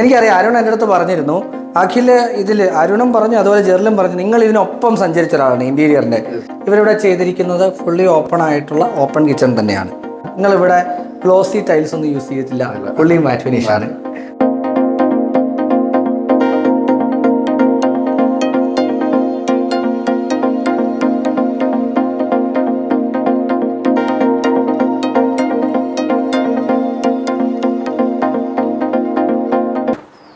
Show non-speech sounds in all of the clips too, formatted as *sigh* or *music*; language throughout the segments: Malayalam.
എനിക്കറിയാം അരുൺ എന്റെ അടുത്ത് പറഞ്ഞിരുന്നു. അഖിൽ ഇതിൽ അരുണും പറഞ്ഞു അതുപോലെ ജെറിലും പറഞ്ഞു നിങ്ങൾ ഇതിനൊപ്പം സഞ്ചരിച്ച ഒരാളാണ് ഇന്റീരിയറിന്റെ ഇവരിവിടെ ചെയ്തിരിക്കുന്നത് ഫുള്ളി ഓപ്പൺ ആയിട്ടുള്ള ഓപ്പൺ കിച്ചൺ തന്നെയാണ്. നിങ്ങൾ ഇവിടെ ഗ്ലോസി ടൈൽസ് ഒന്നും യൂസ് ചെയ്തിട്ടില്ല. ഫുള്ളി മാറ്റ് ഫിനിഷ്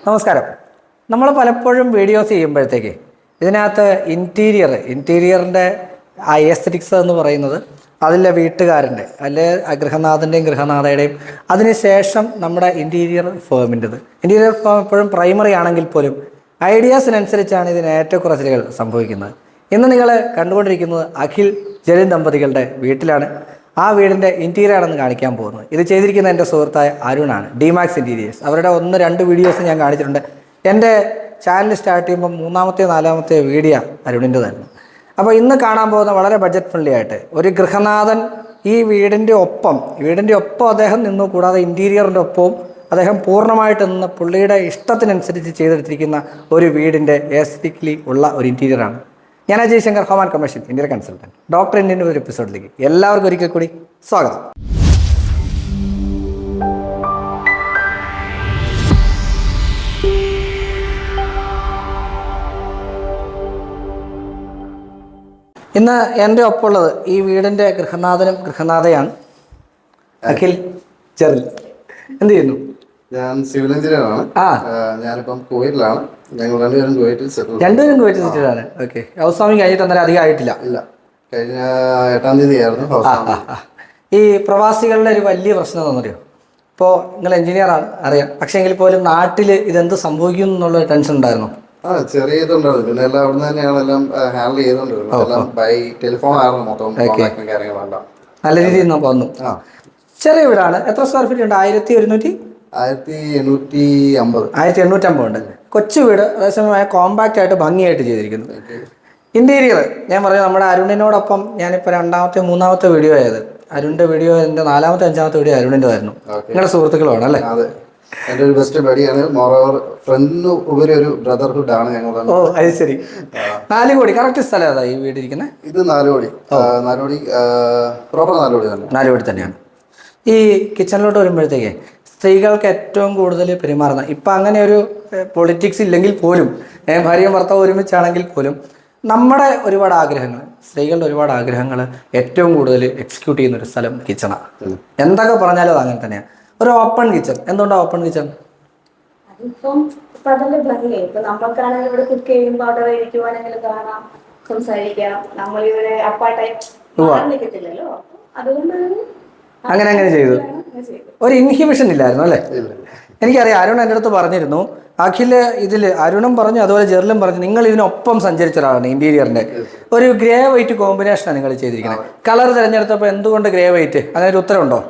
നമസ്കാരം. നമ്മൾ പലപ്പോഴും വീഡിയോസ് ചെയ്യുമ്പോഴത്തേക്ക് ഇതിനകത്ത് ഇന്റീരിയർ ഇന്റീരിയറിന്റെ ആ എസ്തറ്റിക്സ് എന്ന് പറയുന്നത് അതിലെ വീട്ടുകാരന്റെ അല്ലെ ഗൃഹനാഥന്റെയും ഗൃഹനാഥയുടെയും അതിനുശേഷം നമ്മുടെ ഇന്റീരിയർ ഫേമിന്റെത് ഇന്റീരിയർ ഫേം എപ്പോഴും പ്രൈമറി ആണെങ്കിൽ പോലും ഐഡിയാസിനനുസരിച്ചാണ് ഇതിന് ഏറ്റക്കുറച്ചിലുകൾ സംഭവിക്കുന്നത്. ഇന്ന് നിങ്ങൾ കണ്ടുകൊണ്ടിരിക്കുന്നത് അഖിൽ ജലിൻ ദമ്പതികളുടെ വീട്ടിലാണ്. ആ വീടിന്റെ ഇന്റീരിയർ ആണെന്ന് കാണിക്കാൻ പോകുന്നത് ഇത് ചെയ്തിരിക്കുന്ന എന്റെ സുഹൃത്തായ അരുണാണ് ഡിമാക്സ് ഇന്റീരിയേഴ്സ് അവരുടെ ഒന്ന് രണ്ട് വീഡിയോസ് ഞാൻ കാണിച്ചിട്ടുണ്ട്. എന്റെ ചാനൽ സ്റ്റാർട്ട് ചെയ്യുമ്പോൾ മൂന്നാമത്തെ നാലാമത്തെ വീഡിയോ അരുണിന്റെതായിരുന്നു. അപ്പോൾ ഇന്ന് കാണാൻ പോകുന്ന വളരെ ബഡ്ജറ്റ് ഫ്രണ്ട്ലി ആയിട്ട് ഒരു ഗൃഹനാഥൻ ഈ വീടിന്റെ ഒപ്പം വീടിന്റെ ഒപ്പം അദ്ദേഹം നിന്നു കൂടാതെ ഇന്റീരിയറിന്റെ ഒപ്പവും അദ്ദേഹം പൂർണമായിട്ട് നിന്ന് പുള്ളിയുടെ ഇഷ്ടത്തിനനുസരിച്ച് ചെയ്തെടുത്തിരിക്കുന്ന ഒരു വീടിന്റെ എസ്റ്റിക്കലി ഉള്ള ഒരു ഇന്റീരിയറാണ് ഞാൻ Ajay Shankar home and commercial consultant doctor ഇന്ത്യന്റെ ഒരു എപ്പിസോഡിലേക്ക് എല്ലാവർക്കും ഒരിക്കൽ കൂടി സ്വാഗതം. ഇന്ന് എന്റെ ഒപ്പമുള്ളത് ഈ വീടിന്റെ ഗൃഹനാഥനും ഗൃഹനാഥയാണ് അഖിൽ. ചെറിൽ. എന്ത് ചെയ്യുന്നു? ഞാൻ സിവിൽ എഞ്ചിനീയർ ആണ്. ആഹ് ഞാനിപ്പം കുവൈറ്റിലാണ് ഞങ്ങൾ രണ്ടുപേരും കുവൈറ്റിൽ സെറ്റിൽ രണ്ടുപേരും കുവൈറ്റ് സിറ്റിയിലാണ് ഓക്കെ ഹൗസ് വാമിങ് കഴിഞ്ഞിട്ട് അന്നേരം അധികം ആയിട്ടില്ല. ഇല്ല. കഴിഞ്ഞ എട്ടാം തീയതി ആയിരുന്നു. ഈ പ്രവാസികളുടെ ഒരു വലിയ പ്രശ്നം എന്നറിയോ ഇപ്പോൾ നിങ്ങൾ എഞ്ചിനീയർ ആണ് അറിയാം. പക്ഷേ എങ്കിൽ പോലും നാട്ടിൽ ഇതെന്ത് സംഭവിക്കും എന്നുള്ള ടെൻഷൻ ഉണ്ടായിരുന്നു? ആ ചെറിയ ഇതുണ്ടായിരുന്നു. പിന്നെ എല്ലാം അവിടെ തന്നെയാണ് എല്ലാം ഹാൻഡിൽ ചെയ്തുകൊണ്ടിരുന്നത്. എല്ലാം ബൈ ടെലിഫോൺ ആയിരുന്നു മൊത്തം കാര്യങ്ങളെല്ലാം നല്ല രീതിയിൽ വന്നു. ചെറിയ വീടാണ്. എത്ര സ്ക്വയർ ഫീറ്റ് ഉണ്ട്? ആയിരത്തി ഒരുന്നൂറ്റി ആയിരത്തി എണ്ണൂറ്റി അമ്പത് ആയിരത്തി എണ്ണൂറ്റമ്പത് ഉണ്ട് കൊച്ചു വീട് അതേസമയം കോമ്പാക്റ്റ് ആയിട്ട് ഭംഗിയായിട്ട് ചെയ്തിരിക്കുന്നു. ഇന്റീരിയർ ഞാൻ പറഞ്ഞു നമ്മുടെ അരുണിനോടൊപ്പം ഞാനിപ്പോൾ രണ്ടാമത്തെ മൂന്നാമത്തെ വീഡിയോ ആയത്. അരുണിന്റെ വീഡിയോ എന്റെ നാലാമത്തെ അഞ്ചാമത്തെ വീഡിയോ അരുണിന്റെതായിരുന്നു ആയിരുന്നു നിങ്ങളുടെ സുഹൃത്തുക്കളാണ് അല്ലേ? അതെ. എന്റെ ഒരു ബെസ്റ്റ് ബഡിയാണ് മോറോവർ ഫ്രണ്ട് ഉപരി ഒരു ബ്രദർഹുഡ് ആണ് ഞങ്ങൾ ഓ അത് ശരി. നാല് കോടി കറക്റ്റ് സ്ഥലം ഏതാ ഈ വീട് ഇരിക്കുന്നത് ഇത് നാലുകോടി നാലുകോടി പ്രോപ്പർ നാലുകോടി തന്നെ. നാല് കോടി തന്നെയാണ്. ഈ കിച്ചണിലോട്ട് വരുമ്പോഴത്തേക്ക് സ്ത്രീകൾക്ക് ഏറ്റവും കൂടുതൽ പെരുമാറുന്നത്. ഇപ്പം അങ്ങനെ ഒരു പൊളിറ്റിക്സ് ഇല്ലെങ്കിൽ പോലും ഭാര്യയും ഭർത്താവ് ഒരുമിച്ചാണെങ്കിൽ പോലും നമ്മുടെ ഒരുപാട് ആഗ്രഹങ്ങൾ സ്ത്രീകളുടെ ഒരുപാട് ആഗ്രഹങ്ങൾ ഏറ്റവും കൂടുതൽ എക്സിക്യൂട്ട് ചെയ്യുന്ന ഒരു സ്ഥലം കിച്ചണാണ് എന്തൊക്കെ പറഞ്ഞാലും അത് അങ്ങനെ തന്നെയാണ് ഒരു ഓപ്പൺ കിച്ചൺ എന്തുകൊണ്ടാണ് ഓപ്പൺ കിച്ചൺ അതിപ്പം ഇപ്പൊ അതല്ലേ ഭംഗി ഇപ്പൊ നമ്മൾക്കാണെങ്കിൽ ഇവിടെ കുക്ക് ചെയ്യുമ്പോൾ അവിടെ ഇരിക്കുവാനെങ്കിലും കാണാം സംസാരിക്കാം. നമ്മളിവിടെ അപ്പാട്ടായി മാറി നിൽക്കത്തില്ലല്ലോ അതുകൊണ്ട് അങ്ങനെ അങ്ങനെ ചെയ്തു. ഒരു ഇൻഹിബിഷൻ ഇല്ലായിരുന്നു അല്ലേ? എനിക്കറിയാം അരുൺ എന്റെ അടുത്ത് പറഞ്ഞിരുന്നു. അഖിൽ ഇതിൽ അരുണും പറഞ്ഞു അതുപോലെ ജെറിലും പറഞ്ഞു നിങ്ങൾ ഇതിനൊപ്പം സഞ്ചരിച്ച ഒരാളാണ് ഇന്റീരിയറിന്റെ ഒരു ഗ്രേ വൈറ്റ് കോമ്പിനേഷനാണ് നിങ്ങൾ ചെയ്തിരിക്കുന്നത്. കളർ തിരഞ്ഞെടുത്തപ്പോൾ എന്തുകൊണ്ട് ഗ്രേ വൈറ്റ് അങ്ങനെ ഒരു ഉത്തരവുണ്ടോ?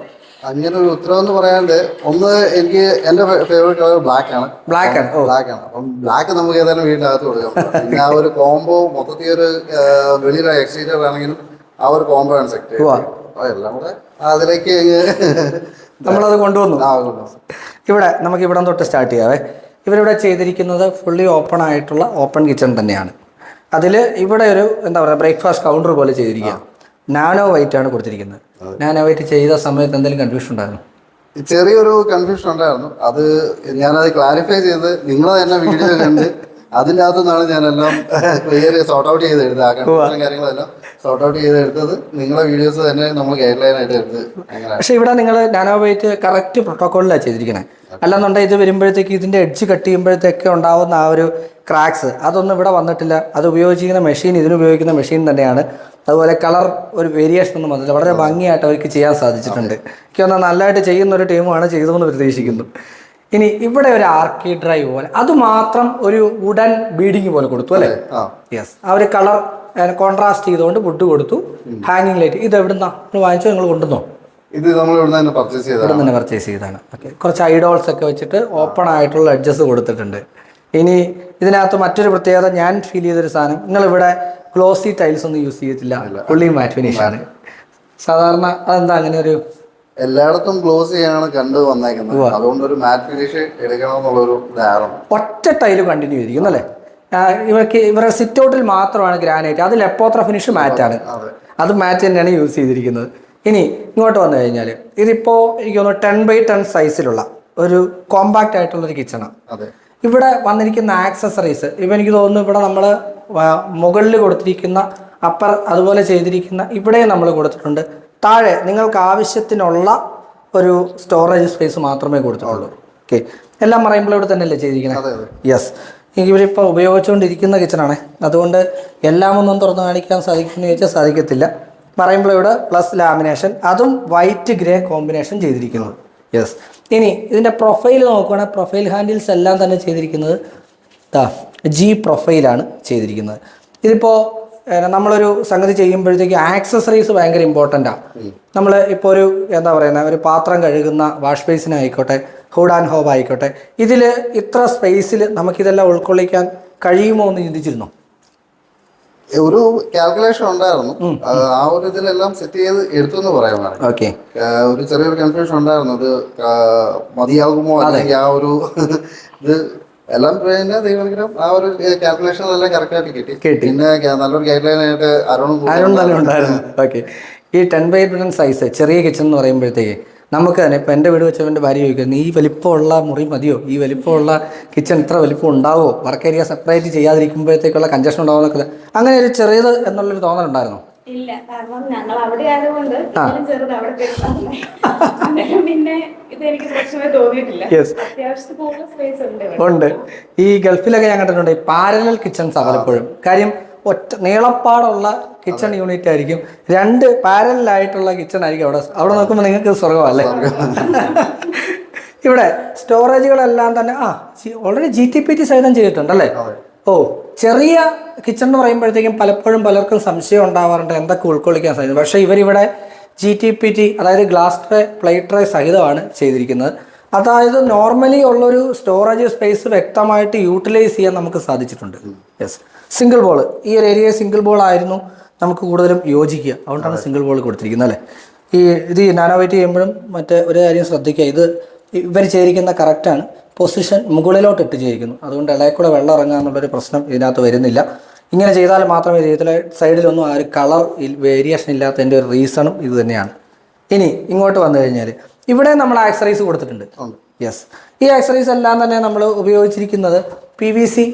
അങ്ങനെ ഒരു ഉത്തരം എന്ന് പറയാണ്ട് ഒന്ന് എനിക്ക് എന്റെ ഫേവറേറ്റ് കളർ ബ്ലാക്ക് ആണ്. ബ്ലാക്ക് ആണ്. ഓ ബ്ലാക്ക് ആണ് അപ്പം ബ്ലാക്ക് നമുക്ക് ഏതായാലും വീടിനകത്ത് കൊടുക്കാം. പിന്നെ ആ ഒരു കോംബോ മൊത്തത്തിൽ ഒരു വെളിയിലെ എക്സ്റ്റീരിയർ ആണെങ്കിലും ആ ഒരു കോംബോ ആണ് സെക്ട് ഉവ്വ. എല്ലാം കൂടെ അതിലേക്ക് നമ്മളത് കൊണ്ടുവന്നു. ഇവിടെ നമുക്ക് ഇവിടം തൊട്ട് സ്റ്റാർട്ട് ചെയ്യാവേ. ഇവരിവിടെ ചെയ്തിരിക്കുന്നത് ഫുള്ളി ഓപ്പൺ ആയിട്ടുള്ള ഓപ്പൺ കിച്ചൺ തന്നെയാണ്. അതിൽ ഇവിടെ ഒരു എന്താ പറയുക ബ്രേക്ക്ഫാസ്റ്റ് കൗണ്ടർ പോലെ ചെയ്തിരിക്കുക. നാനോ വൈറ്റ് ആണ് കൊടുത്തിരിക്കുന്നത്. നാനോ വൈറ്റ് ചെയ്ത സമയത്ത് എന്തെങ്കിലും കൺഫ്യൂഷൻ ഉണ്ടായിരുന്നു? ചെറിയൊരു കൺഫ്യൂഷൻ ഉണ്ടായിരുന്നു. അത് ഞാനത് ക്ലാരിഫൈ ചെയ്ത് നിങ്ങൾ തന്നെ വീഡിയോ കണ്ട് *laughs* അതിന്റെ അകത്തുനിന്നാണ് ഞാനെല്ലാം ക്ലിയർ സോർട്ട് ഔട്ട് ചെയ്ത് എഴുതുക കാര്യങ്ങളെല്ലാം സോർട്ട് ഔട്ട് ചെയ്തെടുത്തത്. നിങ്ങളെ വീഡിയോസ് തന്നെ നമ്മൾ ഗൈഡ് ലൈൻ ആയിട്ട് എടുത്ത് അങ്ങനെ പക്ഷെ ഇവിടെ നിങ്ങൾ നാനോ വൈറ്റ് കറക്റ്റ് പ്രോട്ടോക്കോളിലാണ് ചെയ്തിരിക്കുന്നത് അല്ലാന്നുണ്ടെങ്കിൽ ഇത് വരുമ്പോഴത്തേക്ക് ഇതിന്റെ എഡ്ജ് കട്ട് ചെയ്യുമ്പോഴത്തേക്ക് ഉണ്ടാവുന്ന ആ ഒരു ക്രാക്സ് അതൊന്നും ഇവിടെ വന്നിട്ടില്ല. അത് ഉപയോഗിച്ചിരിക്കുന്ന മെഷീൻ ഇതിന് ഉപയോഗിക്കുന്ന മെഷീൻ തന്നെയാണ്. അതുപോലെ കളർ ഒരു വേരിയേഷൻ ഒന്നും വന്നില്ല വളരെ ഭംഗിയായിട്ട് അവർക്ക് ചെയ്യാൻ സാധിച്ചിട്ടുണ്ട്. എനിക്ക് തോന്നുന്നു നല്ലതായിട്ട് ചെയ്യുന്ന ഒരു ടീമാണ് ചെയ്തതെന്ന് പ്രതീക്ഷിക്കുന്നു. ഇനി ഇവിടെ ഒരു ആർക്കി ഡ്രൈവ് പോലെ അത് മാത്രം ഒരു വുഡൻ ബീഡിങ് പോലെ കൊടുത്തു അല്ലേ? യെസ് ആ. ഒരു കളർ കോൺട്രാസ്റ്റ് ചെയ്തുകൊണ്ട് വുഡ് കൊടുത്തു. ഹാങ്ങിങ് ലൈറ്റ് ഇത് എവിടുന്നാ? നിങ്ങൾ വാങ്ങിച്ചോ നിങ്ങൾ കൊണ്ടുവന്നോ? ഇത് നമ്മൾ ഇവിടെ തന്നെ പർച്ചേസ് ചെയ്തതാണ്. തന്നെ പർച്ചേസ് ചെയ്തതാണ്. ഓക്കെ കുറച്ച് ഐഡോൾസ് ഒക്കെ വെച്ചിട്ട് ഓപ്പൺ ആയിട്ടുള്ള എഡ്ജസ് കൊടുത്തിട്ടുണ്ട്. ഇനി ഇതിനകത്ത് മറ്റൊരു പ്രത്യേകത ഞാൻ ഫീൽ ചെയ്തൊരു സാധനം. നിങ്ങൾ ഇവിടെ ഗ്ലോസി ടൈൽസ് ഒന്നും യൂസ് ചെയ്തിട്ടില്ല. ഫുള്ളി മാറ്റ് ഫിനിഷ് ആണ്. സാധാരണ അതെന്താ അങ്ങനെ ഒരു എല്ലായിടത്തും ഗ്ലോസ് ചെയ്യാണ് കണ്ടു വന്നേക്കുന്നത്. അതുകൊണ്ട് ഒരു മാറ്റ് ഫിനിഷ് എടുക്കണമെന്നുള്ളൊരു ധാരണ. ഒറ്റ ടൈൽ കണ്ടിന്യൂ ചെയ്തിരിക്കുന്നു അല്ലേ? ഇവർക്ക് ഇവരുടെ സിറ്റ് ഔട്ടിൽ മാത്രമാണ് ഗ്രാനൈറ്റ് അത് ലെപ്പോത്ര ഫിനിഷ് മാറ്റാണ് അതെ. അത് മാറ്റ് തന്നെയാണ് യൂസ് ചെയ്തിരിക്കുന്നത്. ഇനി ഇങ്ങോട്ട് വന്നു കഴിഞ്ഞാൽ ഇതിപ്പോ എനിക്ക് തോന്നുന്നു ടെൻ ബൈ ടെൻ സൈസിലുള്ള ഒരു കോമ്പാക്റ്റ് ആയിട്ടുള്ള ഒരു കിച്ചണാണ് ഇവിടെ വന്നിരിക്കുന്ന ആക്സസറീസ് ഇപ്പം എനിക്ക് തോന്നുന്നു ഇവിടെ നമ്മൾ മുകളിൽ കൊടുത്തിരിക്കുന്ന അപ്പർ അതുപോലെ ചെയ്തിരിക്കുന്ന ഇവിടെ നമ്മൾ കൊടുത്തിട്ടുണ്ട്. താഴെ നിങ്ങൾക്ക് ആവശ്യത്തിനുള്ള ഒരു സ്റ്റോറേജ് സ്പേസ് മാത്രമേ കൊടുത്തിട്ടുള്ളൂ. ഓക്കെ എല്ലാം പറയുമ്പോൾ ഇവിടെ തന്നെയല്ലേ ചെയ്തിരിക്കുന്നത് യെസ് ഇവരിപ്പോൾ ഉപയോഗിച്ചുകൊണ്ടിരിക്കുന്ന കിച്ചണാണ് അതുകൊണ്ട് എല്ലാം ഒന്നും തുറന്നു കാണിക്കാൻ സാധിക്കുമെന്ന് ചോദിച്ചാൽ സാധിക്കത്തില്ല. പറയുമ്പോൾ ഇവിടെ പ്ലസ് ലാമിനേഷൻ അതും വൈറ്റ് ഗ്രേ കോമ്പിനേഷൻ ചെയ്തിരിക്കുന്നു യെസ് ഇനി ഇതിന്റെ പ്രൊഫൈൽ നോക്കുകയാണെങ്കിൽ പ്രൊഫൈൽ ഹാൻഡിൽസ് എല്ലാം തന്നെ ചെയ്തിരിക്കുന്നത് ദാ ജി പ്രൊഫൈലാണ് ചെയ്തിരിക്കുന്നത്. ഇതിപ്പോൾ നമ്മളൊരു സംഗതി ചെയ്യുമ്പോഴത്തേക്ക് ആക്സസറീസ് ഭയങ്കര ഇമ്പോർട്ടന്റാണ് നമ്മൾ ഇപ്പോൾ ഒരു എന്താ പറയുന്നത് ഒരു പാത്രം കഴുകുന്ന വാഷ് ബേസിനായിക്കോട്ടെ ഹൂഡ് ആൻഡ് ഹോബ് ആയിക്കോട്ടെ. ഇതിൽ ഇത്ര സ്പേസിൽ നമുക്കിതെല്ലാം ഉൾക്കൊള്ളിക്കാൻ കഴിയുമോ എന്ന് ചിന്തിച്ചിരുന്നു? ഒരു കാൽക്കുലേഷൻ ഉണ്ടായിരുന്നു. ആ, ഒരു ഇതിലെല്ലാം സെറ്റ് ചെയ്ത് എടുത്തു എന്ന് പറയാൻ ഓക്കെ ഒരു ചെറിയൊരു കൺഫ്യൂഷൻ ഉണ്ടായിരുന്നു. അത് മതിയാകുമോ അല്ലെങ്കിൽ ആ ഒരു ഇത് എല്ലാം പിന്നെ ദൈവഗ്രഹം ആ ഒരു കാൽക്കുലേഷൻ എല്ലാം കറക്റ്റ് ആയിട്ട് കിട്ടി. കിട്ടി. പിന്നെ നല്ലൊരു ഗൈഡ് ലൈൻ ആയിട്ട് അരുൺ അരുൺ തന്നെ ഉണ്ടായിരുന്നു. ഓക്കെ ഈ ടെൻ ബൈ ടെൻ സൈസ് ചെറിയ കിച്ചൺ എന്ന് പറയുമ്പോഴത്തേക്ക് നമുക്ക് തന്നെ ഇപ്പം എന്റെ വീട് വെച്ചവന്റെ ഭാര്യ ചോദിക്കുന്നത് ഈ വലിപ്പമുള്ള മുറി മതിയോ? ഈ വലിപ്പമുള്ള കിച്ചൺ ഇത്ര വലിപ്പം ഉണ്ടാവോ? വർക്ക് ഏരിയ സെപ്പറേറ്റ് ചെയ്യാതിരിക്കുമ്പോഴത്തേക്കുള്ള കഞ്ചക്ഷൻ ഉണ്ടാവുന്നൊക്കെ അങ്ങനെ ഒരു ചെറിയത് എന്നുള്ളൊരു തോന്നലുണ്ടായിരുന്നു ഇല്ല കാരണം ഞങ്ങൾ അവിടെ ആയതുകൊണ്ട് ചെറുത് അവിടെ പിന്നെ ഇത് എനിക്ക് പ്രശ്നമായി തോന്നിയിട്ടില്ല. കൂടുതൽ സ്പേസ് ഉണ്ട് ഉണ്ട്. ഈ ഗൾഫിലൊക്കെ ഞാൻ കണ്ടിട്ടുണ്ട് പാരലൽ കിച്ചൺസ് പലപ്പോഴും. കാര്യം ഒറ്റ നീളപ്പാടുള്ള കിച്ചൺ യൂണിറ്റ് ആയിരിക്കും. രണ്ട് പാരലായിട്ടുള്ള കിച്ചൺ ആയിരിക്കും അവിടെ. അവിടെ നോക്കുമ്പോൾ നിങ്ങൾക്ക് സ്വർഗമല്ലേ ഇവിടെ സ്റ്റോറേജുകളെല്ലാം തന്നെ ആ already G T P T സഹിതം ചെയ്തിട്ടുണ്ട് അല്ലേ? ഓ ചെറിയ കിച്ചൺ എന്ന് പറയുമ്പോഴത്തേക്കും പലപ്പോഴും പലർക്കും സംശയം ഉണ്ടാവാറുണ്ട് എന്തൊക്കെ ഉൾക്കൊള്ളിക്കാൻ സാധിക്കും പക്ഷേ ഇവരിവിടെ ജി ടി പി ടി അതായത് ഗ്ലാസ് ട്രേ പ്ലേറ്റ് ട്രേ സഹിതമാണ് ചെയ്തിരിക്കുന്നത്. അതായത് നോർമലി ഉള്ളൊരു സ്റ്റോറേജ് സ്പേസ് വ്യക്തമായിട്ട് യൂട്ടിലൈസ് ചെയ്യാൻ നമുക്ക് സാധിച്ചിട്ടുണ്ട്. യെസ് സിംഗിൾ ബോൾ ഈ ഒരു ഏരിയ സിംഗിൾ ബോൾ ആയിരുന്നു നമുക്ക് കൂടുതലും യോജിക്കുക. അതുകൊണ്ടാണ് സിംഗിൾ ബോൾ കൊടുത്തിരിക്കുന്നത് അല്ലേ? ഈ ഇത് നാനോ വെയിറ്റ് ചെയ്യുമ്പോഴും മറ്റേ ഒരു കാര്യം ശ്രദ്ധിക്കുക. ഇത് ഇവർ ചെയ്തിരിക്കുന്ന കറക്റ്റാണ് പൊസിഷൻ മുകളിലോട്ട് ഇട്ട് ചേരിക്കുന്നു അതുകൊണ്ട് ഇളയിൽ കൂടെ വെള്ളം ഇറങ്ങുക എന്നുള്ളൊരു പ്രശ്നം ഇതിനകത്ത് വരുന്നില്ല. ഇങ്ങനെ ചെയ്താൽ മാത്രമേ ഇതിലെ സൈഡിലൊന്നും ആ ഒരു കളർ വേരിയേഷൻ ഇല്ലാത്തതിന്റെ ഒരു റീസണും ഇത് തന്നെയാണ്. ഇനി ഇങ്ങോട്ട് വന്നു കഴിഞ്ഞാൽ ഇവിടെ നമ്മൾ ആക്സറൈസ് കൊടുത്തിട്ടുണ്ട്. യെസ് ഈ ആക്സറൈസ് എല്ലാം തന്നെ നമ്മൾ ഉപയോഗിച്ചിരിക്കുന്നത് പി വി സി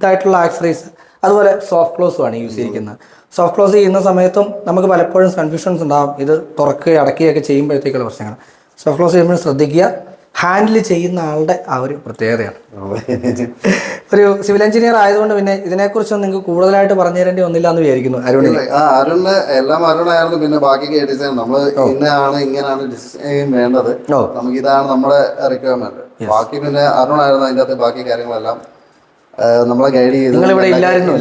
ഇതായിട്ടുള്ള ആക്സറീസ് അതുപോലെ സോഫ്റ്റ് ക്ലോസുമാണ് യൂസ് ചെയ്തിരിക്കുന്നത് സോഫ്റ്റ് ക്ലോസ് ചെയ്യുന്ന സമയത്തും നമുക്ക് പലപ്പോഴും കൺഫ്യൂഷൻസ് ഉണ്ടാകും ഇത് തുറക്കുകയും അടക്കുകയൊക്കെ ചെയ്യുമ്പോഴത്തേക്കുള്ള പ്രശ്നങ്ങൾ സോഫ്റ്റ് ക്ലോസ് ചെയ്യുമ്പോൾ ശ്രദ്ധിക്കുക. ഹാൻഡിൽ ചെയ്യുന്ന ആളുടെ ആ ഒരു പ്രത്യേകതയാണ്. ഒരു സിവിൽ എഞ്ചിനീയർ ആയതുകൊണ്ട് പിന്നെ ഇതിനെക്കുറിച്ചൊന്നും നിങ്ങൾക്ക് കൂടുതലായിട്ട് പറഞ്ഞു തരേണ്ടി ഒന്നില്ല എന്ന് വിചാരിക്കുന്നു അരുണ് അരുണ് എല്ലാം അരുണായിരുന്നു പിന്നെ ബാക്കി ഡിസൈൻ നമ്മൾ ഇന്നാണ് ഇങ്ങനെയാണ് ഡിസൈൻ വേണ്ടത്. നമുക്ക് ഇതാണ് നമ്മുടെ റിക്വയർമെന്റ് ബാക്കി പിന്നെ അരുണായിരുന്നു അതിന്റെ അകത്ത് ബാക്കി കാര്യങ്ങളെല്ലാം നമ്മളെ ഗൈഡ് ചെയ്ത് നിങ്ങളിവിടെ ഇല്ലായിരുന്നു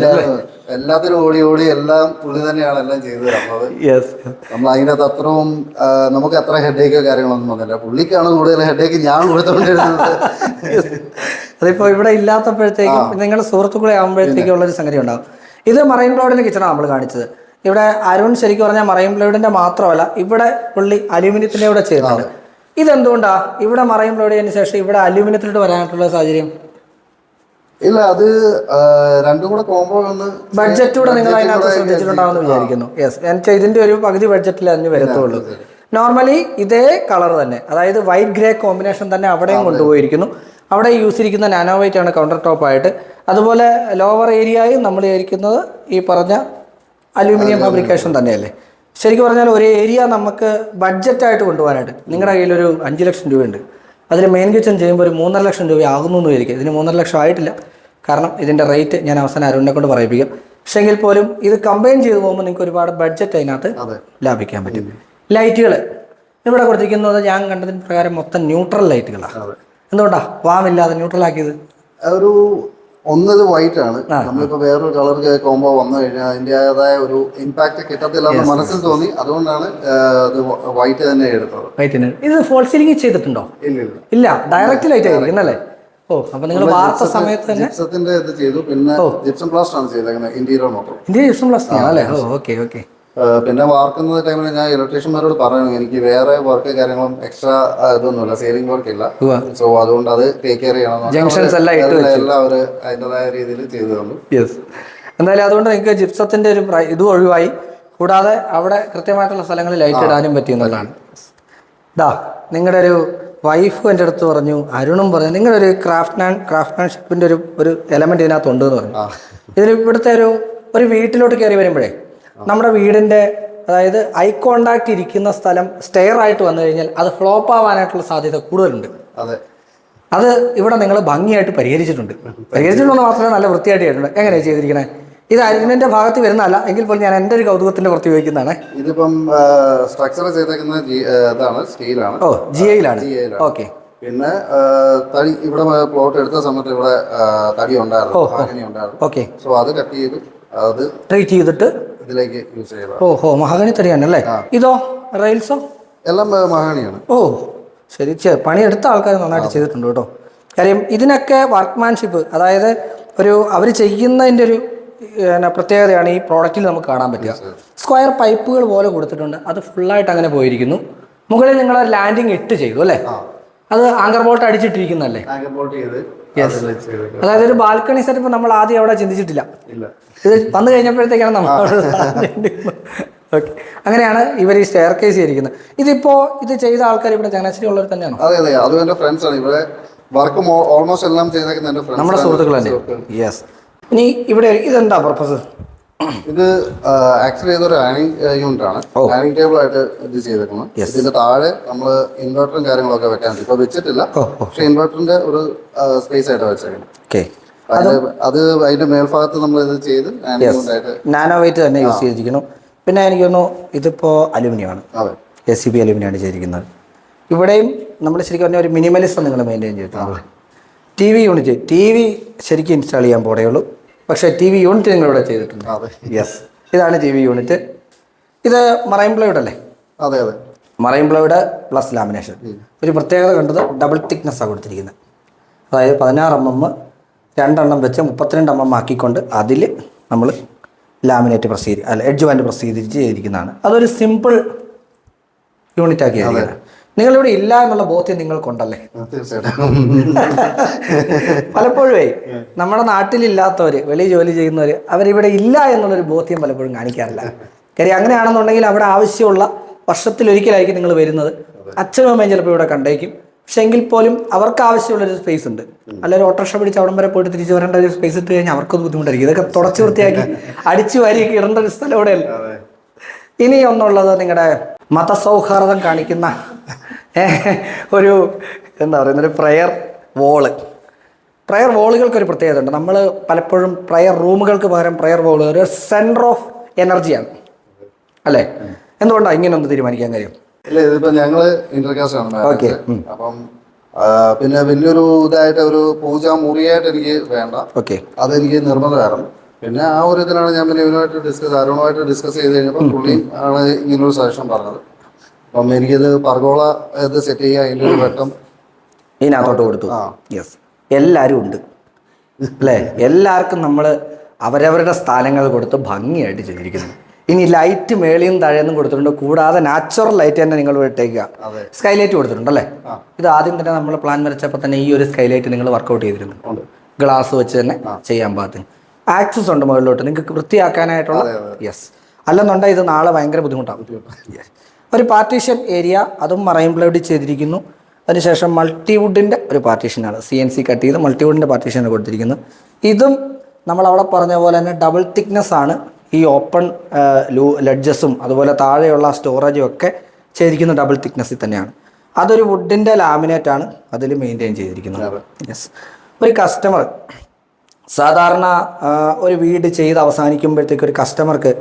ഓടി ഓടി എല്ലാം പുള്ളി തന്നെയാണ് എല്ലാം ചെയ്തു തന്നത് നമ്മൾ അതിനകത്ത് അത്രയും നമുക്ക് അത്ര ഹെഡേക്കോ കാര്യങ്ങളൊന്നും വന്നില്ല. പുള്ളിക്കാണ് കൂടുതൽ ഹെഡേക്ക് ഞാൻ കൊടുത്തോണ്ടിരുന്നത്. അതിപ്പോ ഇവിടെ ഇല്ലാത്തപ്പോഴത്തേക്കും നിങ്ങൾ സുഹൃത്തുക്കളെ ആകുമ്പോഴത്തേക്കും ഉള്ളൊരു സംഗതി ഉണ്ടാകും ഇത് മറൈൻ ബ്ലോഡിന് കിച്ചണാണ് നമ്മൾ കാണിച്ചത്. ഇവിടെ അരുൺ ശരിക്കും പറഞ്ഞാൽ മറൈൻ ബ്ലോഡിന്റെ മാത്രമല്ല ഇവിടെ പുള്ളി അലൂമിനിയത്തിന്റെ കൂടെ ചെയ്യുന്നുണ്ട്. ഇതെന്തുകൊണ്ടാ? ഇവിടെ മറൈൻ ബ്ലോഡിന് ശേഷം ഇവിടെ അലൂമിനിയത്തിലോട്ട് വരാനായിട്ടുള്ള സാഹചര്യം? ഇല്ല അത് രണ്ടും കൂടെ കോംബോ ഒന്ന് ബഡ്ജറ്റ് കൂടെ നിങ്ങൾ അതിനകത്ത് ശ്രദ്ധിച്ചിട്ടുണ്ടാവുമെന്ന് വിചാരിക്കുന്നു. യെസ് എന്നുവെച്ചാൽ ഇതിന്റെ ഒരു പകുതി ബഡ്ജറ്റിൽ അതിന് വരത്തുള്ളൂ. നോർമലി ഇതേ കളർ തന്നെ. അതായത് വൈറ്റ് ഗ്രേ കോമ്പിനേഷൻ തന്നെ അവിടെയും കൊണ്ടുപോയിരിക്കുന്നു. അവിടെ യൂസ് ചെയ്തിരിക്കുന്ന നാനോ വൈറ്റ് ആണ് കൗണ്ടർ ടോപ്പ് ആയിട്ട്. അതുപോലെ ലോവർ ഏരിയയും നമ്മൾ ഇരിക്കുന്നത് ഈ പറഞ്ഞ അലൂമിനിയം ഫാബ്രിക്കേഷൻ തന്നെയല്ലേ? ശരിക്കും പറഞ്ഞാൽ ഒരു ഏരിയ നമുക്ക് ബഡ്ജറ്റായിട്ട് കൊണ്ടുപോകാനായിട്ട് നിങ്ങളുടെ കയ്യിലൊരു അഞ്ച് ലക്ഷം രൂപയുണ്ട്. അതിൽ മെയിൻ കിച്ചൺ ചെയ്യുമ്പോൾ ഒരു മൂന്നര ലക്ഷം രൂപ ആകുന്നു എന്ന് വിചാരിക്കും ഇതിന് മൂന്നര ലക്ഷം ആയിട്ടില്ല. കാരണം ഇതിന്റെ റേറ്റ് ഞാൻ അവസാനം അരുണിനെ കൊണ്ട് പറയിപ്പിക്കാം. പക്ഷേ എങ്കിൽ പോലും ഇത് കമ്പൈൻ ചെയ്ത് പോകുമ്പോൾ നിങ്ങൾക്ക് ഒരുപാട് ബഡ്ജറ്റ് അതിനകത്ത് അതെ. ലാഭിക്കാൻ പറ്റും. ലൈറ്റുകൾ ഇവിടെ കൊടുത്തിരിക്കുന്നത് ഞാൻ കണ്ടതിന് പ്രകാരം മൊത്തം ന്യൂട്രൽ ലൈറ്റുകളാണ് അതെ. എന്തുകൊണ്ടാ? വാമില്ലാതെ ന്യൂട്രൽ ആക്കിയത്? ഒരു ഒന്നത് വൈറ്റ് ആണ്. നമ്മളിപ്പോ വേറൊരു കളർ കോംബോ വന്നു കഴിഞ്ഞാൽ അതിന്റെതായ ഒരു ഇമ്പാക്ട് കിട്ടത്തില്ല എന്ന് മനസ്സിൽ തോന്നി. അതുകൊണ്ടാണ് അത് വൈറ്റ് തന്നെ എടുത്തത്. വൈറ്റിന് ഇത് ഫോൾ സീലിംഗ് ചെയ്തിട്ടുണ്ടോ? ഇല്ല ഇല്ല. ഡയറക്റ്റ് ലൈറ്റ് ആയിരിക്കും അല്ലേ? ഓ അപ്പൊ നിങ്ങൾ വാർത്ത സമയത്ത് തന്നെ ജിപ്സത്തിന്റെ ഇത് ചെയ്തു. പിന്നെ ജിപ്സം പ്ലാസ്റ്റർ ആണ് ചെയ്തേക്കുന്നത് ഇന്റീരിയർ മൊത്തം ഇന്റീരിയർ ജിപ്സം പ്ലാസ്റ്റർ അല്ലേ ഓ ഓക്കെ ഓക്കെ പിന്നെ വാർക്കുന്ന ടൈമിൽ ഞാൻ ഇലക്ട്രീഷ്യന്മാരോട് പറഞ്ഞു എനിക്ക് വേറെ വർക്ക് കാര്യങ്ങളും എക്സ്ട്രാ ഇതൊന്നുമില്ല സെയിലിംഗ് വർക്ക് ഇല്ല. സോ അതുകൊണ്ട് അത് ടേക്ക് കെയർ ചെയ്യണം ജംഗ്ഷൻസ് എല്ലാം അവർ അതിന്റെതായ രീതിയിൽ ചെയ്തു തന്നു യെസ് എന്തായാലും അതുകൊണ്ട് നിങ്ങൾക്ക് ജിപ്സത്തിന്റെ ഒരു ഇത് ഒഴിവായി. കൂടാതെ അവിടെ കൃത്യമായിട്ടുള്ള സ്ഥലങ്ങളിൽ ലൈറ്റ് ഇടാനും പറ്റിയെന്നുള്ളതാണ് ദാ നിങ്ങളുടെ ഒരു വൈഫ് എന്റെ അടുത്ത് പറഞ്ഞു അരുണും പറഞ്ഞു നിങ്ങളുടെ ഒരു ക്രാഫ്റ്റ് ക്രാഫ്റ്റ്മാൻഷിപ്പിന്റെ ഒരു ഒരു എലമെന്റ് ഇതിനകത്തുണ്ട് എന്ന് പറഞ്ഞു. ഇതിന് ഇവിടുത്തെ ഒരു ഒരു വീട്ടിലോട്ട് കയറി വരുമ്പോഴേ നമ്മുടെ വീടിന്റെ അതായത് ഐ കോണ്ടാക്ട് ഇരിക്കുന്ന സ്ഥലം സ്റ്റെയർ ആയിട്ട് വന്നു കഴിഞ്ഞാൽ അത് ഫ്ലോപ്പ് ആവാനായിട്ടുള്ള സാധ്യത കൂടുതലുണ്ട്. അതെ. അത് ഇവിടെ നിങ്ങൾ ഭംഗിയായിട്ട് പരിഹരിച്ചിട്ടുണ്ട്. പരിഹരിച്ചിട്ടുണ്ടെന്ന് മാത്രമേ നല്ല വൃത്തിയായിട്ട് ചെയ്തിട്ടുണ്ട് എങ്ങനെയാണ് ചെയ്തിരിക്കണേ? ഇത് അരിഞ്ഞിന്റെ ഭാഗത്ത് വരുന്നതല്ല എങ്കിൽ പോലും ഞാൻ എന്റെ ഒരു കൗതുകത്തിന്റെ പുറത്ത് ഉപയോഗിക്കുന്നതാണ് ഇതിപ്പം സ്ട്രക്ചർ ചെയ്തേക്കുന്ന ഇതാണ് സ്റ്റീലാണ് ഓ ജി ഐയിലാണ് GI യിലാണ്. ഓക്കെ. പിന്നെ തടി ഇവിടെ പ്ലോട്ട് എടുത്ത സമയത്ത് ഇവിടെ തടി ഉണ്ടായിരുന്നു ഓക്കെ. സോ അത് കട്ട് ചെയ്ത് അത് ട്രീറ്റ് ചെയ്തിട്ട് ഇതിലേക്ക് യൂസ് ചെയ്ത ഓഹോ മഹാഗണി തടിയാണല്ലേ? ഇതോ റെയിൽസോ? എല്ലാം മഹാഗണിയാണ്. ഓ ശരി പണിയെടുത്ത ആൾക്കാർ നന്നായിട്ട് ചെയ്തിട്ടുണ്ട് കേട്ടോ. കാര്യം ഇതിനൊക്കെ വർക്ക്മാൻഷിപ്പ് അതായത് ഒരു അവർ ചെയ്യുന്നതിന്റെ ഒരു പിന്നെ പ്രത്യേകതയാണ് ഈ പ്രോഡക്റ്റിൽ നമുക്ക് കാണാൻ പറ്റുക. സ്ക്വയർ പൈപ്പുകൾ പോലെ കൊടുത്തിട്ടുണ്ട്. അത് ഫുള്ളായിട്ട് അങ്ങനെ പോയിരിക്കുന്നു. മുകളിൽ നിങ്ങൾ ലാൻഡിങ് ഇട്ട് ചെയ്തു അല്ലേ? അത് ആങ്കർ ബോൾട്ട് അടിച്ചിട്ടിരിക്കുന്നല്ലേ ആങ്കർ ബോൾട്ട് ചെയ്ത് ചെയ്തേക്കുക. അതായത് ഒരു ബാൽക്കണി സെറ്റപ്പ് നമ്മൾ ആദ്യം അവിടെ ചിന്തിച്ചിട്ടില്ല. ഇത് വന്നു കഴിഞ്ഞപ്പോഴത്തേക്കാണ് നമ്മൾ ഓക്കെ അങ്ങനെയാണ് ഇവർ ഈ സ്റ്റെയർ കേസ് ചെയ്തിരിക്കുന്നത് ഇതിപ്പോ ഇത് ചെയ്ത ആൾക്കാർ ഇവിടെ ചങ്ങനാശ്ശേരി ഉള്ളവർ തന്നെയാണ്? അതെ അതെ. അതും എന്റെ ഫ്രണ്ട്സ് ആണ്. ഇവിടെ വർക്ക് ഓൾമോസ്റ്റ് എല്ലാം ചെയ്തേക്കുന്ന നമ്മുടെ സുഹൃത്തുക്കൾ തന്നെ. യെസ് ഇനി ഇവിടെ ഇതെന്താ പർപ്പസ് ഇത് ആക്ച്വലി ഇതൊരു ഹാനിങ് യൂണിറ്റ് ആണ്. ആനിങ് ടേബിൾ ആയിട്ട് ഇത് ചെയ്തേക്കുന്നത്. ഇതിന്റെ താഴെ നമ്മൾ ഇൻവെർട്ടറും കാര്യങ്ങളൊക്കെ വെക്കാൻ ഇപ്പൊ വെച്ചിട്ടില്ല. പക്ഷെ ഇൻവെർട്ടറിന്റെ ഒരു സ്പേസ് ആയിട്ട് വെച്ചേക്കുന്നത്. അത് അതിന്റെ മേൽഭാഗത്ത് നമ്മൾ ഇത് ചെയ്ത് നാനോ വെയിറ്റ് തന്നെ യൂസ് ചെയ്തിരിക്കുന്നു. പിന്നെ എനിക്ക് തോന്നുന്നു ഇതിപ്പോ അലുമിനിയം ആണ് എസ് സി ബി അലുമിനിയം ആണ് ചെയ്തിരിക്കുന്നത്. ഇവിടെയും നമ്മൾ ശരിക്കും പറഞ്ഞ ഒരു മിനിമലിസം നിങ്ങൾ മെയിന്റെയിൻ ചെയ്തിട്ടുണ്ട്. T V unit T V ശരിക്കും ഇൻസ്റ്റാൾ ചെയ്യാൻ പോടേ ഉള്ളൂ. പക്ഷേ ടി വി യൂണിറ്റ് നിങ്ങളിവിടെ ചെയ്തിട്ടുണ്ട്. അതെ. യെസ് ഇതാണ് ടി വി യൂണിറ്റ്. ഇത് മറൈൻ പ്ലൈവുഡ് അല്ലേ? അതെ അതെ. Marine plywood plus lamination. ഒരു പ്രത്യേകത കണ്ടത് ഡബിൾ തിക്നെസ്സാണ് കൊടുത്തിരിക്കുന്നത്. അതായത് പതിനാറ് എം എം രണ്ടെണ്ണം വെച്ച് മുപ്പത്തിരണ്ട് എം എം ആക്കിക്കൊണ്ട് അതിൽ നമ്മൾ ലാമിനേറ്റ് പ്രൊസീഡ് അല്ല എഡ്ജ് വാൻഡ് പ്രൊസീഡ് ചെയ്തിരിക്കുന്നതാണ്. അതൊരു സിമ്പിൾ യൂണിറ്റ് ആക്കി നിങ്ങളിവിടെ ഇല്ല എന്നുള്ള ബോധ്യം നിങ്ങൾക്കുണ്ടല്ലേ? *laughs* പലപ്പോഴേ നമ്മുടെ നാട്ടിലില്ലാത്തവര് വെളി ജോലി ചെയ്യുന്നവര് അവരിവിടെ ഇല്ല എന്നുള്ളൊരു ബോധ്യം പലപ്പോഴും കാണിക്കാറില്ല. കാര്യം അങ്ങനെയാണെന്നുണ്ടെങ്കിൽ അവിടെ ആവശ്യമുള്ള വർഷത്തിലൊരിക്കലായിരിക്കും നിങ്ങൾ വരുന്നത്. അച്ഛനും അമ്മയും ചിലപ്പോൾ ഇവിടെ കണ്ടേക്കും. പക്ഷെ എങ്കിൽ പോലും അവർക്ക് ആവശ്യമുള്ള ഒരു സ്പേസ് ഉണ്ട് അല്ലെങ്കിൽ ഓട്ടോറിക്ഷ പിടിച്ച് അവിടം വരെ പോയിട്ട് തിരിച്ചു വരേണ്ട ഒരു സ്പേസ് ഇട്ട് കഴിഞ്ഞാൽ അവർക്കൊന്ന് ബുദ്ധിമുട്ടായിരിക്കും. ഇതൊക്കെ തുടച്ചു വൃത്തിയാക്കി *laughs* അടിച്ചു വാരിയൊക്കെ ഇടേണ്ട ഒരു സ്ഥലം ഇവിടെയല്ല. ഇനി ഒന്നുള്ളത് നിങ്ങളുടെ മതസൗഹാർദ്ദം കാണിക്കുന്ന ഒരു എന്താ പറയുന്ന ഒരു പ്രയർ വോൾ പ്രയർ വോളുകൾക്ക് ഒരു പ്രത്യേകത ഉണ്ട്. നമ്മൾ പലപ്പോഴും പ്രയർ റൂമുകൾക്ക് പകരം പ്രയർ വോൾ ഒരു സെന്റർ ഓഫ് എനർജിയാണ് അല്ലേ? എന്തുകൊണ്ടാണ് ഇങ്ങനെ ഒന്ന് തീരുമാനിക്കാൻ കാര്യം? ഇല്ല ഇതിപ്പോ ഞങ്ങൾ ഇന്റർകാസ്റ്റ് ആണ് marriage. അപ്പം പിന്നെ വലിയൊരു ഇതായിട്ട് ഒരു പൂജ മുറിയായിട്ട് എനിക്ക് വേണ്ട. ഓക്കെ അതെനിക്ക് നിർബന്ധമായിരുന്നു പിന്നെ ആ ഒരു ഇതിലാണ് ഞാൻ പിന്നെ ഇവനുമായിട്ട് ഡിസ്കസ് അരുണുമായിട്ട് ഡിസ്കസ് ചെയ്ത് കഴിഞ്ഞപ്പോൾ പുള്ളി ആണ് ഇങ്ങനൊരു സജഷൻ പറഞ്ഞത്. അപ്പം എനിക്കിത് പർഗോള ഇത് സെറ്റ് ചെയ്യുക അതിന്റെ ഒരു വെട്ടം ഇതിനകത്തോട്ട് കൊടുത്തു. യെസ് എല്ലാവരും ഉണ്ട്. അല്ലേ? എല്ലാവർക്കും നമ്മൾ അവരവരുടെ സ്ഥാനങ്ങൾ കൊടുത്ത് ഭംഗിയായിട്ട് ചെയ്തിരിക്കുന്നു. ഇനി ലൈറ്റ് മേളിയും താഴെന്നും കൊടുത്തിട്ടുണ്ട്. കൂടാതെ നാച്ചുറൽ ലൈറ്റ് തന്നെ നിങ്ങൾ ഇട്ടേക്കുക. സ്കൈലൈറ്റ് സ്കൈ ലൈറ്റ് കൊടുത്തിട്ടുണ്ടല്ലേ ഇത് ആദ്യം തന്നെ നമ്മൾ പ്ലാൻ വരച്ചപ്പോൾ തന്നെ ഈ ഒരു സ്കൈലൈറ്റ് നിങ്ങൾ വർക്കൗട്ട് ചെയ്തിരുന്നു. ഗ്ലാസ് വെച്ച് തന്നെ ചെയ്യാൻ പാകത്തിന്. ആക്സസ് ഉണ്ട് മുകളിലോട്ട്. നിങ്ങൾക്ക് വൃത്തിയാക്കാനായിട്ടുള്ള. യെസ് അല്ലെന്നുണ്ടെങ്കിൽ ഇത് നാളെ ഭയങ്കര ബുദ്ധിമുട്ടാണ്. ഒരു പാർട്ടീഷൻ ഏരിയ അതും മറൈൻ പ്ലൈവുഡ് ചെയ്തിരിക്കുന്നു. അതിനുശേഷം മൾട്ടിവുഡിന്റെ ഒരു പാർട്ടീഷനാണ് സി എൻ സി കട്ട് ചെയ്ത് മൾട്ടിവുഡിന്റെ പാർട്ടീഷനാണ് കൊടുത്തിരിക്കുന്നത്. ഇതും നമ്മൾ അവിടെ പറഞ്ഞ പോലെ തന്നെ ഡബിൾ തിക്നെസ് ആണ്. ഈ ഓപ്പൺ ലൂ ലഡ്ജസും അതുപോലെ താഴെയുള്ള സ്റ്റോറേജും ഒക്കെ ചെയ്തിരിക്കുന്ന ഡബിൾ തിക്നെസ്സിൽ തന്നെയാണ്. അതൊരു വുഡിന്റെ ലാമിനേറ്റ് ആണ്. അതിൽ മെയിന്റെയിൻ ചെയ്തിരിക്കുന്നത്. യെസ് ഒരു കസ്റ്റമർ സാധാരണ ഒരു വീട് ചെയ്ത് അവസാനിക്കുമ്പോഴത്തേക്ക് ഒരു കസ്റ്റമർക്ക്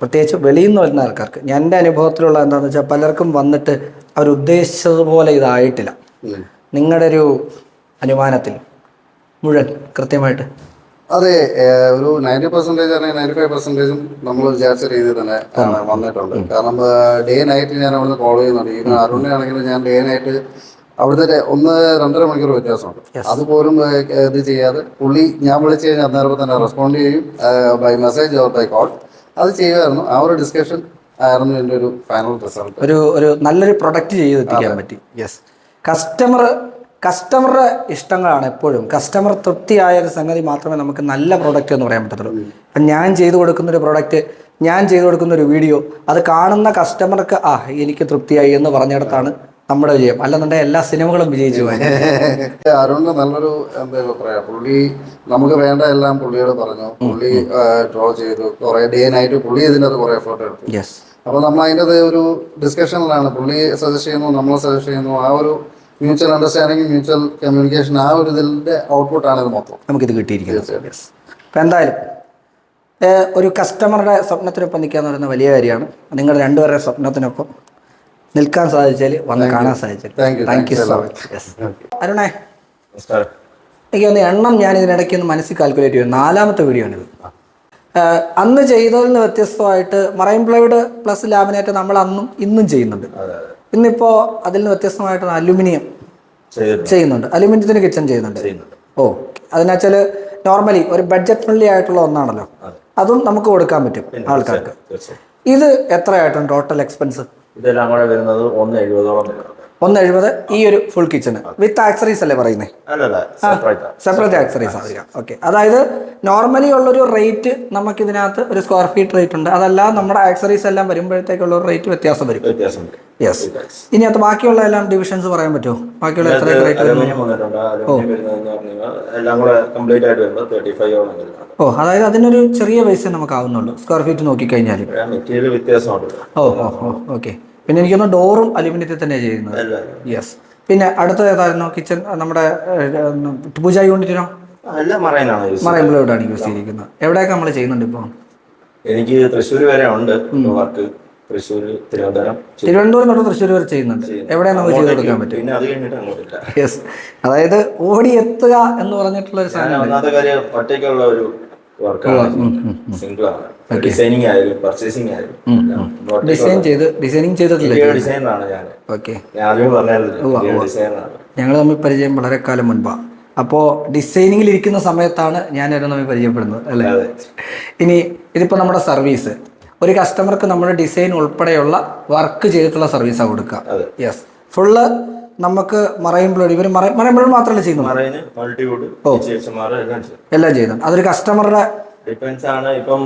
പ്രത്യേകിച്ച് വെളിയിൽ നിന്ന് വരുന്ന ആൾക്കാർക്ക് ഞാൻ എന്റെ അനുഭവത്തിലുള്ള എന്താണെന്ന് വെച്ചാൽ പലർക്കും വന്നിട്ട് അവർ ഉദ്ദേശിച്ചതുപോലെ ഇതായിട്ടില്ല. നിങ്ങളുടെ ഒരു അനുമാനത്തിൽ മുഴുവൻ കൃത്യമായിട്ട്? അതെ ഒരു നയന്റി പെർസെന്റേജ് അല്ലെങ്കിൽ നയന്റി ഫൈവ് പെർസെന്റേജും നമ്മൾ വിചാരിച്ച രീതിയിൽ തന്നെ വന്നിട്ടുണ്ട്. കാരണം ഡേ നൈറ്റ് ഞാൻ അവിടുന്ന് കോൾ ചെയ്യുന്നുണ്ട്. ഈവൻ അരുണിനാണെങ്കിലും ഞാൻ ഡേ നൈറ്റ് അവിടുത്തെ ഒന്ന് രണ്ടര മണിക്കൂർ വ്യത്യാസമുണ്ട്. അതുപോലും ഇത് ചെയ്യാതെ പുള്ളി ഞാൻ വിളിച്ചു കഴിഞ്ഞാൽ അന്നേരം തന്നെ റെസ്പോണ്ട് ചെയ്യും by message or by call അത് ചെയ്യുമായിരുന്നു ആ ഒരു ഡിസ്കഷൻ ആയിരുന്നു എന്റെ ഒരു ഫൈനൽ റിസൾട്ട് ഒരു ഒരു നല്ലൊരു പ്രൊഡക്റ്റ് ചെയ്തെത്തിക്കാൻ പറ്റി. യെസ് കസ്റ്റമർ കസ്റ്റമറുടെ ഇഷ്ടങ്ങളാണ് എപ്പോഴും. കസ്റ്റമർ തൃപ്തിയായ ഒരു സംഗതി മാത്രമേ നമുക്ക് നല്ല പ്രോഡക്റ്റ് എന്ന് പറയാൻ പറ്റത്തുള്ളൂ. അപ്പം ഞാൻ ചെയ്തു കൊടുക്കുന്ന ഒരു പ്രോഡക്റ്റ് ഞാൻ ചെയ്തു കൊടുക്കുന്ന ഒരു വീഡിയോ അത് കാണുന്ന കസ്റ്റമർക്ക് ആ എനിക്ക് തൃപ്തിയായി എന്ന് പറഞ്ഞിടത്താണ് നമ്മുടെ വിജയം. അല്ലെന്നുണ്ടെങ്കിൽ എല്ലാ സിനിമകളും വിജയിച്ചു പോയി. *laughs* അരുണിന്റെ നല്ലൊരു എന്താ പറയാ പുള്ളി നമുക്ക് വേണ്ട എല്ലാം പുള്ളിയോട് പറഞ്ഞു. പുള്ളി ഡ്രോ ചെയ്തു. കുറെ ഡേ നൈറ്റ് പുള്ളി ഇതിനകത്ത് കുറെ എഫേർട്ട് എടുത്തു. യെസ് അപ്പൊ നമ്മൾ അതിന്റെ ഒരു ഡിസ്കഷനിലാണ് പുള്ളി സജസ്റ്റ് ചെയ്യുന്നു നമ്മൾ സജസ്റ്റ് ചെയ്യുന്നു. ആ ഒരു മ്യൂച്വൽ അണ്ടർസ്റ്റാൻഡിങ് മ്യൂച്വൽ കമ്മ്യൂണിക്കേഷൻ ആ ഒരു ഇതിന്റെ ഔട്ട്പുട്ടാണ് ഇത് മൊത്തം. നമുക്കിത് കിട്ടിയിരിക്കുന്നത്. അപ്പം എന്തായാലും ഒരു കസ്റ്റമറുടെ സ്വപ്നത്തിനൊപ്പം നിൽക്കുക എന്ന് പറയുന്ന വലിയ കാര്യമാണ്. നിങ്ങളുടെ രണ്ടുപേരുടെ സ്വപ്നത്തിനൊപ്പം നിൽക്കാൻ സാധിച്ചാൽ വന്ന് കാണാൻ സാധിച്ചാൽ you, thank you so much yes അരുണേ. എനിക്ക് ഒന്ന് എണ്ണം ഞാൻ ഇതിനിടയ്ക്ക് ഒന്ന് മനസ്സിൽ കാൽക്കുലേറ്റ് ചെയ്യും നാലാമത്തെ വീഡിയോ ആണിത്. അന്ന് ചെയ്തതിൽ നിന്ന് വ്യത്യസ്തമായിട്ട് മറൈൻ പ്ലൈവുഡ് പ്ലസ് ലാമിനേറ്റ് നമ്മൾ അന്നും ഇന്നും ചെയ്യുന്നുണ്ട്. ഇന്നിപ്പോ അതിൽ നിന്ന് വ്യത്യസ്തമായിട്ട് അലുമിനിയം ചെയ്യുന്നുണ്ട്. അലുമിനിയത്തിന് കിച്ചൺ ചെയ്യുന്നുണ്ട്. ചെയ്യുന്നുണ്ട്. ഓ അതിനാച്ചാൽ നോർമലി ഒരു ബഡ്ജറ്റ് ഫ്രണ്ട്ലി ആയിട്ടുള്ള ഒന്നാണല്ലോ. അതും. നമുക്ക് കൊടുക്കാൻ പറ്റും ആൾക്കാർക്ക്. ഇത് എത്രയായിട്ടും ടോട്ടൽ എക്സ്പെൻസ് ഇതെല്ലാം കൂടെ വരുന്നത് ഒന്ന് എഴുപതോളം ഒന്ന് എഴുപത് ഈ ഒരു ഫുൾ കിച്ചണ് വിത്ത് ആക്സറീസ് അല്ലേ പറയുന്നത് സെപ്പറേറ്റ് ആക്സറീസ് ആണ്. ഓക്കെ അതായത് നോർമലി ഉള്ളൊരു റേറ്റ് നമുക്ക് ഇതിനകത്ത് ഒരു സ്ക്വയർ ഫീറ്റ് റേറ്റ് ഉണ്ട്. അതെല്ലാം നമ്മുടെ ആക്സറീസ് എല്ലാം വരുമ്പോഴത്തേക്കുള്ള ഒരു റേറ്റ് വ്യത്യാസം വരും. യെസ് ഇനി അത് ബാക്കിയുള്ള എല്ലാം ഡിവിഷൻസ് പറയാൻ പറ്റുമോ? ബാക്കിയുള്ള എത്ര റേറ്റ് ഓ. അതായത് അതിനൊരു ചെറിയ പൈസ നമുക്ക് ആവുന്നുള്ളൂ. സ്ക്വയർ ഫീറ്റ് നോക്കിക്കഴിഞ്ഞാൽ ഓ ഓ ഓക്കെ പിന്നെ എനിക്കൊന്ന് ഡോറും അലുമിനിയത്തിൽ തന്നെ ചെയ്യുന്നത്. യെസ് പിന്നെ അടുത്തത് ഏതായിരുന്നു? കിച്ചൺ നമ്മുടെ പൂജ യൂണിറ്റിനോ മറൈൻ ബ്ലോഡാണ് യൂസ് ചെയ്തിരിക്കുന്നത്. എവിടെയൊക്കെ നമ്മൾ ചെയ്യുന്നുണ്ട് ഇപ്പോൾ എനിക്ക് തൃശ്ശൂർ വരെ ഉണ്ട്. വർക്ക് തൃശ്ശൂർ തിരുവനന്തപുരം തിരുവനന്തപുരം തൊട്ട് തൃശ്ശൂർ വരെ ചെയ്യുന്നുണ്ട്. എവിടെ നമുക്ക് ചെയ്ത് കൊടുക്കാൻ പറ്റും? പിന്നെ അത് കഴിഞ്ഞിട്ട് അങ്ങോട്ടില്ല. യെസ് അതായത് ഓടി എത്തുക എന്ന് പറഞ്ഞിട്ടുള്ള ഒരു സാധനം ഒന്നാമത്തെ കാര്യം ഒറ്റയ്ക്കുള്ള ഒരു വർക്കാണ് സിംഗിൾ ആണ്. ഡിസൈനിങ് ആയാലും പർച്ചേസിംഗ് ആയാലും ഡിസൈൻ ചെയ്ത് ഡിസൈനിങ് ചെയ്തിട്ടില്ല ഡിസൈനറാണ് ഞാൻ. ഓക്കെ ഞങ്ങൾ തമ്മിൽ പരിചയം വളരെ കാലം മുൻപാണ് അപ്പോ ഡിസൈനിങ്ങിൽ ഇരിക്കുന്ന സമയത്താണ് ഞാൻ അവരെ തമ്മിൽ പരിചയപ്പെടുന്നത് അല്ലേ? ഇനി ഇതിപ്പോ നമ്മുടെ സർവീസ് ഒരു കസ്റ്റമർക്ക് നമ്മുടെ ഡിസൈൻ ഉൾപ്പെടെയുള്ള വർക്ക് ചെയ്തിട്ടുള്ള സർവീസാണ് കൊടുക്കുക. യെസ് ഫുള്ള് നമുക്ക് മറയുമ്പോഴും ഇവർ മറയുമ്പോഴും മാത്രമല്ല ചെയ്യുന്നത്? എല്ലാം ചെയ്യുന്നുണ്ട് അതൊരു കസ്റ്റമറുടെ ഡിപ്പെൻസ് ആണ്. ഇപ്പം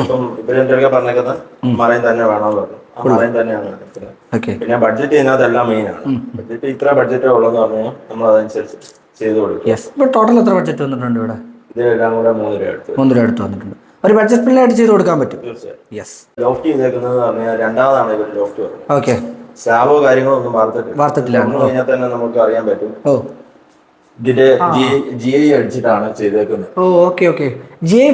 ഇപ്പം ഇവരെന്റെ ഒക്കെ പറഞ്ഞേക്കുന്നത്? മറൈൻ തന്നെ വേണമെന്ന് പറഞ്ഞു. ആ മറൈൻ തന്നെയാണ് എടുക്കുന്നത് പിന്നെ ബഡ്ജറ്റ് ഇതിനകത്ത് എല്ലാം മെയിൻ ആണ് ബഡ്ജറ്റ് ഇത്ര ബഡ്ജറ്റേ ഉള്ളതെന്ന് പറഞ്ഞു നമ്മൾ അതനുസരിച്ച് ചെയ്തു കൊടുക്കും. ടോട്ടൽ എത്ര ബഡ്ജറ്റ് വന്നിട്ടുണ്ട് ഇവിടെ? ഇതിലെല്ലാം കൂടെ മൂന്ന് രൂപ എടുത്തു മൂന്ന് രൂപ എടുത്ത് വന്നിട്ടുണ്ട്. ഒരു ബഡ്ജറ്റ് പിള്ളേരായിട്ട് ചെയ്ത് കൊടുക്കാൻ പറ്റും? യെസ് ലോഫ്റ്റ് ചെയ്തേക്കുന്നത് പറഞ്ഞാൽ രണ്ടാമതാണ് ഇവർ ലോഫ്റ്റ് ഓക്കെ സ്ലാബോ കാര്യങ്ങളോ ഒന്നും വാർത്തിട്ടില്ല. വാർത്തിട്ടില്ല. കഴിഞ്ഞാൽ തന്നെ നമുക്ക് അറിയാൻ പറ്റും. ഓ. ഇതിന്റെ ജി ഐ അടിച്ചിട്ടാണ് ചെയ്തേക്കുന്നത്. ഓ okay okay. G I G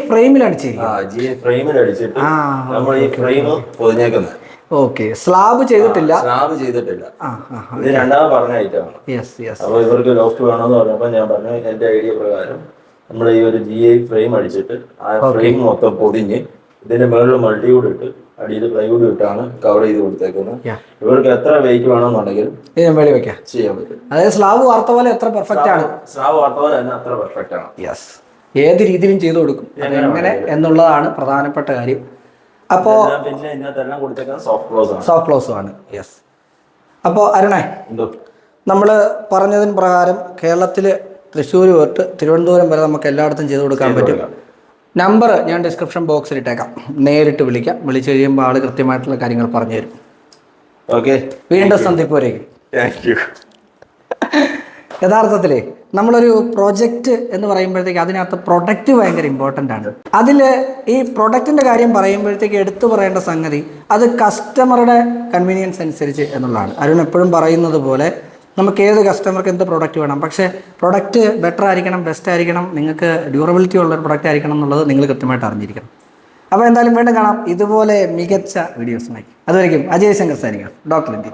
ഫ്രെയിമിൽ അടിച്ചിട്ട് ആ, നമ്മൾ ഈ ഫ്രെയിം പൊതിഞ്ഞേക്കുന്നത്. ഓക്കെ. സ്ലാബ് ചെയ്തിട്ടില്ല. സ്ലാബ് ചെയ്തിട്ടില്ല. ഇത് രണ്ടാമത് പറഞ്ഞ ഐറ്റമാണ് യെസ് യെസ് അപ്പോൾ ഇവർക്ക് ലോഫ്റ്റ് വേണമെന്ന് പറഞ്ഞപ്പോൾ ഞാൻ പറഞ്ഞു എന്റെ ഐഡിയ പ്രകാരം നമ്മൾ ഈ ഒരു ജി ഐ ഫ്രെയിം അടിച്ചിട്ട് ആ ഫ്രെയിം മൊത്തം പൊതിഞ്ഞ് ഇതിന്റെ മുകളിൽ മൾട്ടിയൂഡ് ഇട്ട് അടിയിൽ പ്ലൈവുഡ് ഇട്ടാണ് കവർ ചെയ്ത് കൊടുത്തേക്കുന്നത്. ഇവർക്ക് എത്ര വെയിറ്റ് ഞാൻ വേണ്ടി വെക്കാം. ചെയ്യാൻ പറ്റും. അതായത് സ്ലാബ് വാർത്ത പോലെ എത്ര പെർഫെക്റ്റ് ആണ്. സ്ലാബ് വാർത്തപോലെ തന്നെ അത്ര പെർഫെക്റ്റ് ആണ്. യെസ് ഏത് രീതിയിലും ചെയ്തു കൊടുക്കും. എങ്ങനെ എന്നുള്ളതാണ് പ്രധാനപ്പെട്ട കാര്യം. അപ്പോ എല്ലാം പിന്നെ ഇതിനകത്തെല്ലാം കൊടുത്തേക്കുന്നത് സോഫ്റ്റ് ക്ലോസ് ആണ്. സോഫ്റ്റ് ക്ലോസും ആണ്. യെസ് അപ്പോ അരുണേ നമ്മൾ നമ്മൾ പറഞ്ഞതിന് പ്രകാരം കേരളത്തിൽ തൃശ്ശൂർ തൊട്ട് തിരുവനന്തപുരം വരെ നമുക്ക് എല്ലായിടത്തും ചെയ്തു കൊടുക്കാൻ പറ്റും. നമ്പർ ഞാൻ ഡിസ്ക്രിപ്ഷൻ ബോക്സിൽ ഇട്ടേക്കാം. നേരിട്ട് വിളിക്കാം. വിളിച്ചു കഴിയുമ്പോൾ ആൾ കൃത്യമായിട്ടുള്ള കാര്യങ്ങൾ പറഞ്ഞു തരും. ഓക്കെ വീണ്ടും സന്ധിപ്പോരേക്കും താങ്ക് യു നമ്മളൊരു പ്രൊജക്റ്റ് എന്ന് പറയുമ്പോഴത്തേക്ക് അതിനകത്ത് പ്രൊഡക്റ്റ് ഭയങ്കര ഇമ്പോർട്ടന്റ് ആണ്. അതിൽ ഈ പ്രൊഡക്റ്റിന്റെ കാര്യം പറയുമ്പോഴത്തേക്ക് എടുത്തു പറയേണ്ട സംഗതി അത് കസ്റ്റമറുടെ കൺവീനിയൻസ് അനുസരിച്ച് എന്നുള്ളതാണ്. അരുൺ എപ്പോഴും പറയുന്നത് പോലെ നമുക്ക് ഏത് കസ്റ്റമർക്ക് എന്ത് പ്രോഡക്റ്റ് വേണം? പക്ഷേ പ്രൊഡക്റ്റ് ബെറ്റർ ആയിരിക്കണം ബെസ്റ്റ് ആയിരിക്കണം നിങ്ങൾക്ക് ഡ്യൂറബിലിറ്റി ഉള്ള ഒരു പ്രൊഡക്റ്റ് ആയിരിക്കണം എന്നുള്ളത് നിങ്ങൾ കൃത്യമായിട്ട് അറിഞ്ഞിരിക്കണം. അപ്പോൾ എന്തായാലും വീണ്ടും കാണാം. ഇതുപോലെ മികച്ച വീഡിയോസുമായി അതുവരെയും അജയ് ശങ്കർ സാരിക്കണം ഡോക്ടർ ഇന്ത്യ